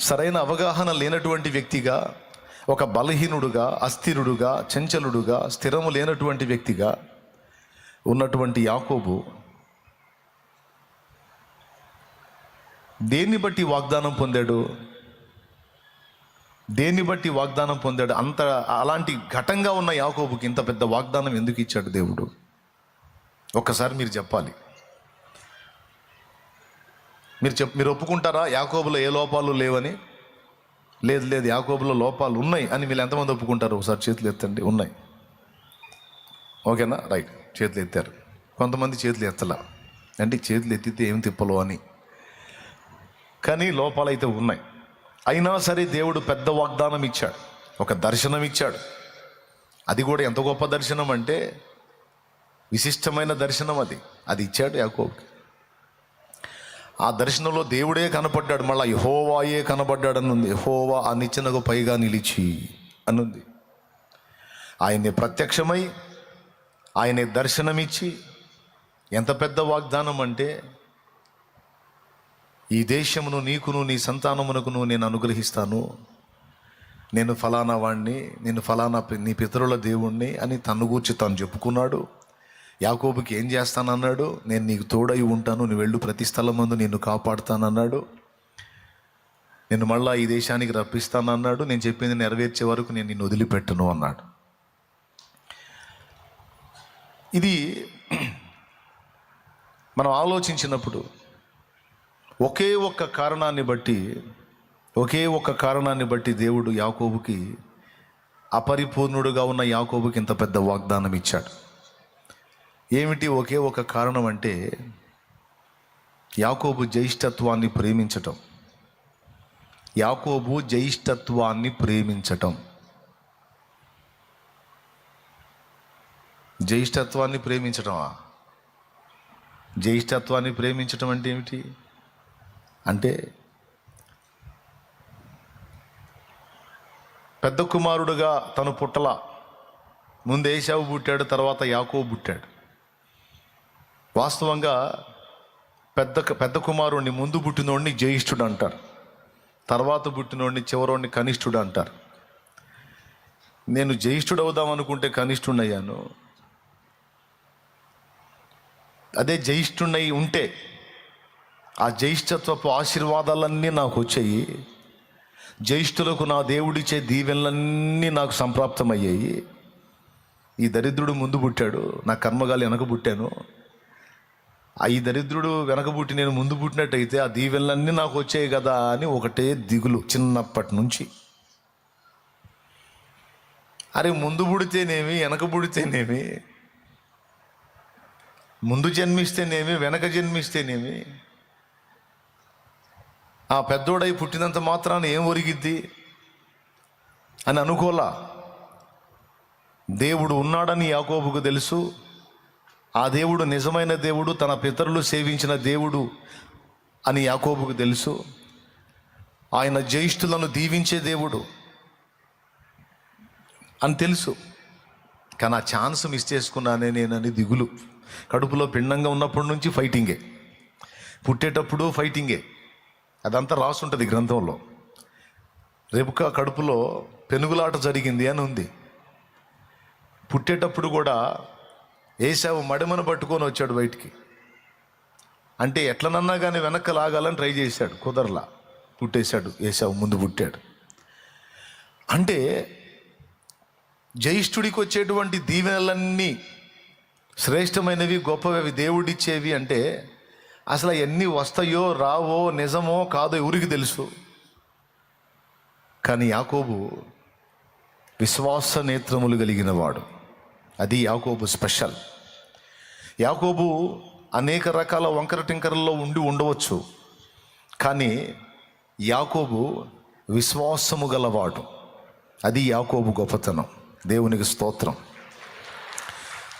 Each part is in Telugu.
సరైన అవగాహన లేనటువంటి వ్యక్తిగా ఒక బలహీనుడుగా అస్థిరుడుగా చంచలుడుగా స్థిరము లేనటువంటి వ్యక్తిగా ఉన్నటువంటి యాకోబు దేన్ని బట్టి వాగ్దానం పొందాడు? దేన్ని బట్టి వాగ్దానం పొందాడు? అంత అలాంటి ఘటంగా ఉన్న యాకోబుకి ఇంత పెద్ద వాగ్దానం ఎందుకు ఇచ్చాడు దేవుడు? ఒక్కసారి మీరు చెప్పాలి. మీరు చెప్ మీరు ఒప్పుకుంటారా? యాకోబులో ఏ లోపాలు లేవని? లేదు లేదు యాకోబులో లోపాలు ఉన్నాయి అని మీరు ఎంతమంది ఒప్పుకుంటారు? ఒకసారి చేతులు ఎత్తండి ఉన్నాయి. ఓకేనా? రైట్. చేతులు ఎత్తారు. కొంతమంది చేతులు ఎత్తలా. అంటే చేతులు ఎత్తితే ఏం తిప్పలో అని. కానీ లోపాలు అయితే ఉన్నాయి. అయినా సరే దేవుడు పెద్ద వాగ్దానం ఇచ్చాడు. ఒక దర్శనం ఇచ్చాడు. అది కూడా ఎంత గొప్ప దర్శనం అంటే విశిష్టమైన దర్శనం అది. అది ఇచ్చాడు యాకోబుకి. ఆ దర్శనంలో దేవుడే కనపడ్డాడు. మళ్ళీ యహోవాయే కనపడ్డాడు అనుంది యహోవా ఆ నిచ్చెనకు పైగా నిలిచి అనుంది. ఆయన్ని ప్రత్యక్షమై ఆయనే దర్శనమిచ్చి ఎంత పెద్ద వాగ్దానం అంటే ఈ దేశమును నీకును నీ సంతానమునకును నేను అనుగ్రహిస్తాను. నేను ఫలానా వాణ్ణి నేను ఫలానా పి- నీ పితరుల దేవుణ్ణి అని తన్ను గూర్చి తాను చెప్పుకున్నాడు. యాకోబుకి ఏం చేస్తానన్నాడు? నేను నీకు తోడై ఉంటాను నువ్వు వెళ్ళు ప్రతి స్థలం మందు నిన్ను కాపాడుతానన్నాడు. నేను మళ్ళా ఈ దేశానికి రప్పిస్తానన్నాడు. నేను చెప్పింది నెరవేర్చే వరకు నేను నిన్ను వదిలిపెట్టను అన్నాడు. ఇది మనం ఆలోచించినప్పుడు ఒకే ఒక్క కారణాన్ని బట్టి ఒకే ఒక్క కారణాన్ని బట్టి దేవుడు యాకోబుకి అపరిపూర్ణుడుగా ఉన్న యాకోబుకి ఇంత పెద్ద వాగ్దానం ఇచ్చాడు. ఏమిటి ఒకే ఒక కారణం అంటే యాకోబు జ్యేష్ఠత్వాన్ని ప్రేమించటం. యాకోబు జ్యేష్ఠత్వాన్ని ప్రేమించటం. జ్యేష్ఠత్వాన్ని ప్రేమించటమా? జ్యేష్ఠత్వాన్ని ప్రేమించటం అంటే ఏమిటి? అంటే పెద్ద కుమారుడుగా తను పుట్టల. ముందు ఏషావు పుట్టాడు తర్వాత యాకోబు పుట్టాడు. వాస్తవంగా పెద్ద పెద్ద కుమారుణ్ణి ముందు పుట్టినోడిని జ్యేష్ఠుడు అంటారు. తర్వాత పుట్టినోడిని చివరోడిని కనిష్ఠుడు అంటారు. నేను జ్యేష్ఠుడు అవుదాం అనుకుంటే కనిష్ఠుడిని అయ్యాను అదే జ్యేష్ఠుడై ఉంటే ఆ జ్యేష్ఠత్వపు ఆశీర్వాదాలన్నీ నాకు వచ్చాయి. జ్యేష్ఠులకు నా దేవుడిచ్చే దీవెనలన్నీ నాకు సంప్రాప్తమయ్యాయి. ఈ దరిద్రుడు ముందు పుట్టాడు. నా కర్మగాలి వెనక పుట్టాను. ఈ దరిద్రుడు వెనకబుట్టి నేను ముందు పుట్టినట్టయితే ఆ దీవెనలన్నీ నాకు వచ్చాయి కదా అని ఒకటే దిగులు చిన్నప్పటి నుంచి. అరే ముందు పుడితేనేమి వెనక పుడితేనేమి ముందు జన్మిస్తేనేమి వెనక జన్మిస్తేనేమి ఆ పెద్దోడై పుట్టినంత మాత్రాన ఏం ఒరిగిద్ది అని అనుకోలా. దేవుడు ఉన్నాడని యాకోబుకు తెలుసు. ఆ దేవుడు నిజమైన దేవుడు తన పితరులు సేవించిన దేవుడు అని యాకోబుకు తెలుసు. ఆయన జ్యేష్ఠులను దీవించే దేవుడు అని తెలుసు. కానీ ఆ ఛాన్స్ మిస్ చేసుకున్నానే నేనని దిగులు. కడుపులో పిండంగా ఉన్నప్పటి నుంచి ఫైటింగే. పుట్టేటప్పుడు ఫైటింగే. అదంతా రాసుంటుంది గ్రంథంలో. రేపుక కడుపులో పెనుగులాట జరిగింది అని ఉంది. పుట్టేటప్పుడు కూడా ఏసావు మడిమను పట్టుకొని వచ్చాడు బయటికి. అంటే ఎట్లనన్నా కానీ వెనక్కి లాగాలని ట్రై చేశాడు కుదరలా. పుట్టేశాడు ఏసావు ముందు పుట్టాడు. అంటే జ్యేష్ఠుడికి వచ్చేటువంటి దీవెనలన్నీ శ్రేష్టమైనవి గొప్పవి దేవుడిచ్చేవి అంటే అసలు ఎన్ని వస్తాయో రావో నిజమో కాదో ఎవరికి తెలుసు? కానీ యాకోబు విశ్వాస నేత్రములు కలిగిన వాడు. అది యాకోబు స్పెషల్. యాకోబు అనేక రకాల వంకర టింకరల్లో ఉండి ఉండవచ్చు. కానీ యాకోబు విశ్వాసము గలవాడు. అది యాకోబు గొప్పతనం. దేవునికి స్తోత్రం.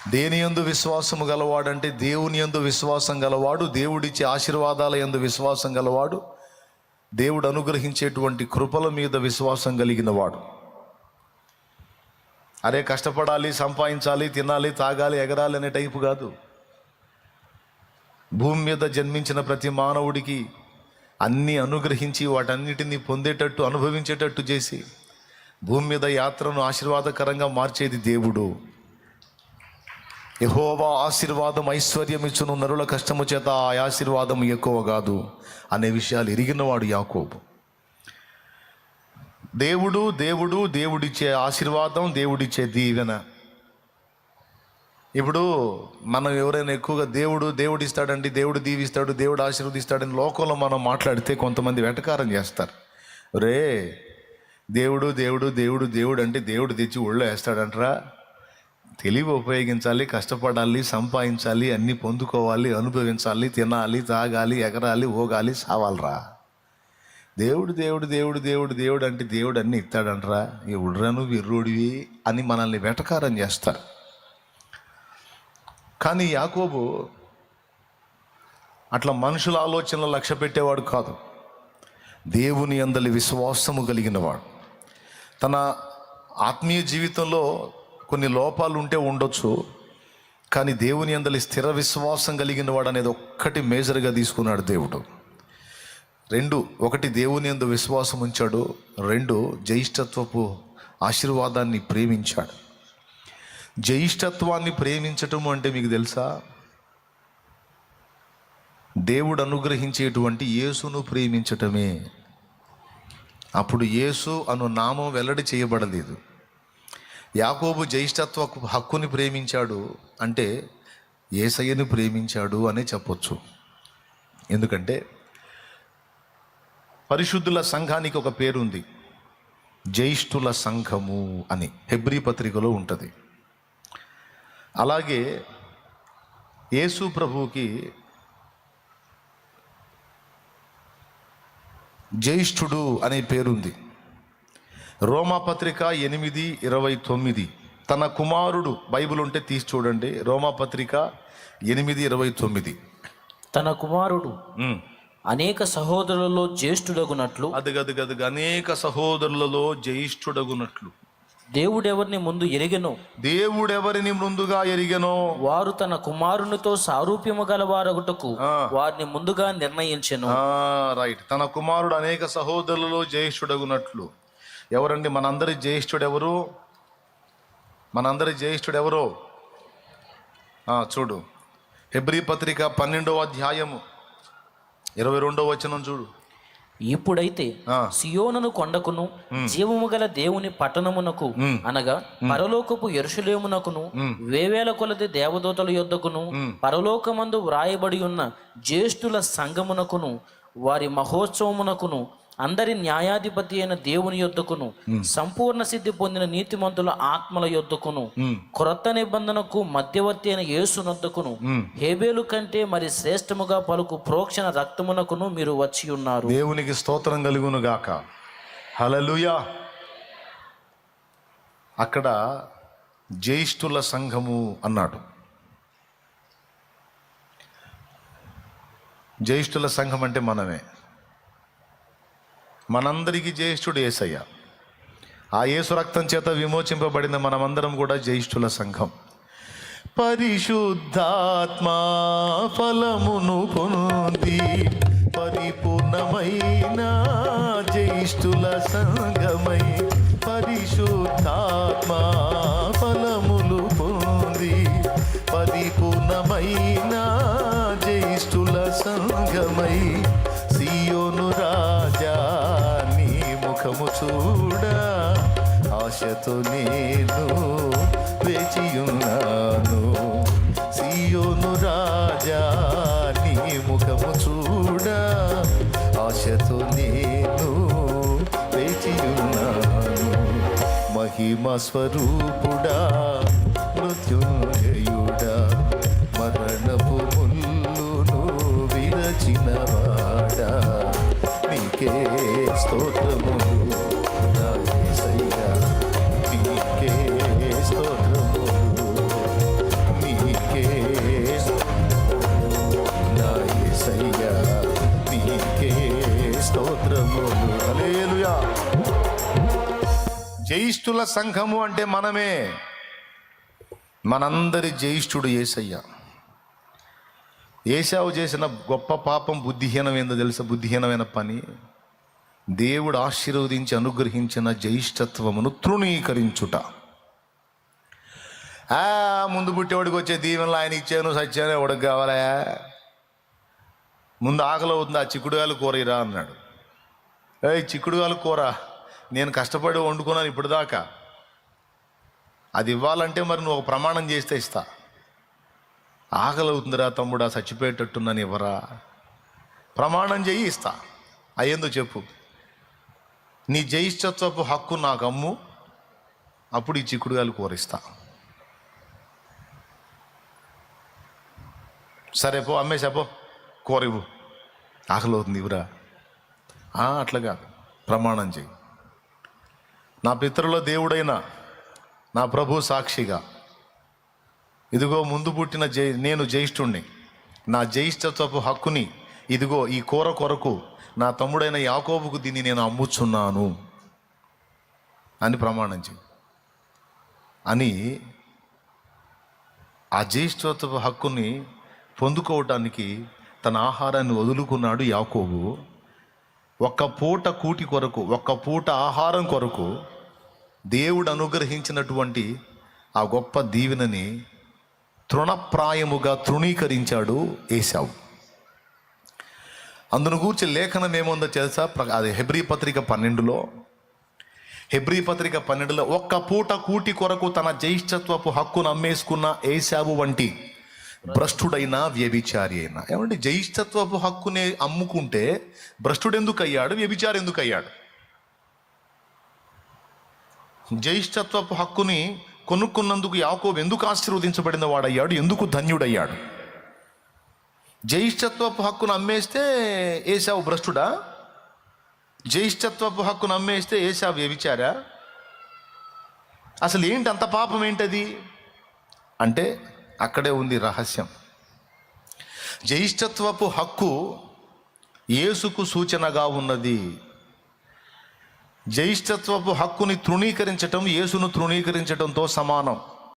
దేని యందు విశ్వాసము గలవాడంటే దేవుని యందు విశ్వాసం గలవాడు దేవుడిచ్చే ఆశీర్వాదాల యందు విశ్వాసం గలవాడు దేవుడు అనుగ్రహించేటువంటి కృపల మీద విశ్వాసం కలిగిన వాడు అరే కష్టపడాలి సంపాదించాలి తినాలి తాగాలి ఎగరాలి అనే టైపు కాదు. భూమి మీద జన్మించిన ప్రతి మానవుడికి అన్నీ అనుగ్రహించి వాటన్నిటినీ పొందేటట్టు అనుభవించేటట్టు చేసి భూమి మీద యాత్రను ఆశీర్వాదకరంగా మార్చేది దేవుడు. యహోవా ఆశీర్వాదం ఐశ్వర్యం ఇచ్చును నరుల కష్టము చేత ఆ ఆశీర్వాదం ఎక్కువ కాదు అనే విషయాలు ఎరిగినవాడు యాకోబు. దేవుడు దేవుడు దేవుడిచ్చే ఆశీర్వాదం దేవుడిచ్చే దీవెన. ఇప్పుడు మనం ఎవరైనా ఎక్కువగా దేవుడు దేవుడు ఇస్తాడండి దేవుడు దీవిస్తాడు దేవుడు ఆశీర్వదిస్తాడని లోకంలో మనం మాట్లాడితే కొంతమంది వెటకారం చేస్తారు. రే దేవుడు దేవుడు దేవుడు దేవుడు అంటే దేవుడు తెచ్చి ఒళ్ళో వేస్తాడంటరా. తెలివి ఉపయోగించాలి కష్టపడాలి సంపాదించాలి అన్నీ పొందుకోవాలి అనుభవించాలి తినాలి తాగాలి ఎగరాలి ఓగాలి సావాలరా. దేవుడు దేవుడు దేవుడు దేవుడు దేవుడు అంటే దేవుడు అన్నీ ఇస్తాడంటరా. ఎవడురా విర్రుడివి అని మనల్ని వెటకారం చేస్తారు. కానీ యాకోబు అట్లా మనుషుల ఆలోచనలు లక్ష్య పెట్టేవాడు కాదు. దేవుని అందలి విశ్వాసము కలిగినవాడు. తన ఆత్మీయ జీవితంలో కొన్ని లోపాలు ఉంటే ఉండొచ్చు కానీ దేవుని అందలి స్థిర విశ్వాసం కలిగిన వాడు అనేది ఒక్కటి మేజర్గా తీసుకున్నాడు దేవుడు. రెండు ఒకటి దేవుని ఎందు విశ్వాసం ఉంచాడు రెండు జ్యేష్ఠత్వపు ఆశీర్వాదాన్ని ప్రేమించాడు. జ్యేష్ఠత్వాన్ని ప్రేమించటం అంటే మీకు తెలుసా? దేవుడు అనుగ్రహించేటువంటి యేసును ప్రేమించటమే. అప్పుడు యేసు అను నామం వెల్లడి చేయబడలేదు. యాకోబు జ్యేష్ఠత్వ హక్కుని ప్రేమించాడు అంటే ఏసయ్యను ప్రేమించాడు అనే చెప్పొచ్చు. ఎందుకంటే పరిశుద్ధుల సంఘానికి ఒక పేరుంది. జ్యేష్ఠుల సంఘము అని హెబ్రీ పత్రికలో ఉంటుంది. అలాగే యేసు ప్రభువుకి జ్యేష్ఠుడు అనే పేరుంది. రోమా పత్రిక ఎనిమిది ఇరవై తొమ్మిది. తన కుమారుడు బైబిల్ ఉంటే తీసి చూడండి. రోమా పత్రిక ఎనిమిది ఇరవై తొమ్మిది. తన కుమారుడు. అనేక సహోదరులలో జ్యేష్ఠుడగునట్లు. అదుగదుగదుగు అనేక సహోదరులలో జ్యేష్ఠుడగునట్లు. దేవుడెవరిని ముందు ఎరిగెనో? దేవుడెవరిని ముందుగా ఎరిగెనో? వారు తన కుమారునితో సారూప్యము గల వారొకటకు. వారిని ముందుగా నిర్ణయించెను. రైట్. తన కుమారుడు అనేక సహోదరులలో జ్యేష్ఠుడగునట్లు. ఎవరండి? మనందరి జ్యేష్ఠుడు ఎవరు మనందరి జ్యేష్ఠుడు ఎవరు చూడు. హెబ్రీ పత్రిక పన్నెండవ అధ్యాయము. ఇరవై రెండవ వచనం చూడు. ఇప్పుడైతే. సియోనును కొండకును జీవము గల దేవుని పట్టణమునకు అనగా పరలోకపు ఎరుషులేమునకును వేవేల కొలది దేవదూతల యొద్దకును పరలోకమందు వ్రాయబడి ఉన్న జ్యేష్ఠుల సంగమునకును వారి మహోత్సవమునకును అందరి న్యాయాధిపతి అయిన దేవుని యొద్దకును సంపూర్ణ సిద్ధి పొందిన నీతిమంతుల ఆత్మల యొద్దకును క్రొత్త నిబంధనకు మధ్యవర్తి అయిన యేసునొద్దకును హేబేలు కంటే మరి శ్రేష్టముగా పలుకు ప్రోక్షణ రక్తమునకును మీరు వచ్చి ఉన్నారు. దేవునికి స్తోత్రం కలుగును గాక. హలలుయా అక్కడ జ్యేష్ఠుల సంఘము అన్నాడు. జ్యేష్ఠుల సంఘం అంటే మనమే. మనందరికీ జ్యేష్ఠుడు ఏసయ్య. ఆ యేసు రక్తం చేత విమోచింపబడిన మనమందరం కూడా జ్యేష్ఠుల సంఘం. పరిశుద్ధాత్మా ఫలమును పొంది పరిపూర్ణమైన జ్యేష్ఠుల సంగమై పరిశుద్ధాత్మా ఫలములు పొంది పరిపూర్ణమైన ఆశతో నేను వేచియున్నాను. సియోను రాజా నీ ముఖము చూడ. ఆశతో నేను వేచియున్నాను. మహిమ స్వరూపుడా మృత్యుంజయుడా. మరణపు ముల్లును విరచినవాడా నీకే స్తోత్రము జ్యేష్ఠుల సంఘము అంటే మనమే. మనందరి జ్యేష్ఠుడు ఏసయ్య. ఏసావు చేసిన గొప్ప పాపం బుద్ధిహీనమైందో తెలుసా? బుద్ధిహీనమైన పని. దేవుడు ఆశీర్వదించి అనుగ్రహించిన జ్యేష్ఠత్వమును తృణీకరించుట. ఆ ముందు పుట్టేవాడికి వచ్చే దీవెనలు ఆయన ఇచ్చాను సత్యాన్ని ఎవడికి కావాలా? ముందు ఆకలి అవుతుంది ఆ చిక్కుడుగాయలు కూర ఇరా అన్నాడు. ఏ చిక్కుడుగాయలు కూర. నేను కష్టపడి వండుకున్నాను ఇప్పటిదాకా. అది ఇవ్వాలంటే మరి నువ్వు ఒక ప్రమాణం చేస్తే ఇస్తా. ఆకలి అవుతుందిరా తమ్ముడా చచ్చిపోయేటట్టున్నాను ఇవ్వరా. ప్రమాణం చెయ్యి ఇస్తా. అయ్యేందో చెప్పు. నీ జయిష్టత్వపు హక్కు నాకు అమ్ము. అప్పుడు ఈ చిక్కుడుగాలు కూరిస్తా. సరే పో అమ్మేసా పో. కూర ఇవ్వు ఆకలి అవుతుంది ఇవ్వరా. అట్లా కాదు. ప్రమాణం చెయ్యి నా పితరుల దేవుడైన నా ప్రభు సాక్షిగా. ఇదిగో ముందు పుట్టిన జై నేను జ్యేష్ఠుణ్ణి నా జ్యేష్ఠత్వపు హక్కుని ఇదిగో ఈ కూర కొరకు నా తమ్ముడైన యాకోబుకు దీన్ని నేను అమ్ముచున్నాను అని ప్రమాణం చెయ్యి. అని ఆ జ్యేష్ఠత్వపు హక్కుని పొందుకోవటానికి తన ఆహారాన్ని వదులుకున్నాడు యాకోబు. ఒక్క పూట కూటి కొరకు ఒక్క పూట ఆహారం కొరకు దేవుడు అనుగ్రహించినటువంటి ఆ గొప్ప దీవెనని తృణప్రాయముగా తృణీకరించాడు ఏశావు. అందును గూర్చి లేఖనం ఏముందో తెలుసా? ప్ర- అది హెబ్రీ పత్రిక పన్నెండులో. హెబ్రీ పత్రిక పన్నెండులో ఒక్క పూట కూటి కొరకు తన జ్యేష్ఠత్వపు హక్కును అమ్మేసుకున్న ఏశావు వంటి భ్రష్టుడైనా వ్యభిచారి అయినా ఏమంటే జ్యేష్ఠత్వపు హక్కుని అమ్ముకుంటే భ్రష్టుడు ఎందుకు అయ్యాడు వ్యభిచారి ఎందుకు అయ్యాడు జ్యేష్ఠత్వపు హక్కుని కొనుక్కున్నందుకు యాకోబు ఎందుకు ఆశీర్వదించబడిన వాడయ్యాడు? ఎందుకు ధన్యుడయ్యాడు? జ్యేష్ఠత్వపు హక్కును అమ్మేస్తే ఏసావు భ్రష్టుడా? జ్యేష్ఠత్వపు హక్కును అమ్మేస్తే ఏసావు వ్యభిచారా? అసలు ఏంటి అంత పాపం ఏంటది అంటే అక్కడే ఉంది రహస్యం. జ్యేష్ఠత్వపు హక్కు యేసుకు సూచనగా ఉన్నది. జ్యేష్ఠత్వపు హక్కుని తృణీకరించటం యేసును తృణీకరించటంతో సమానం.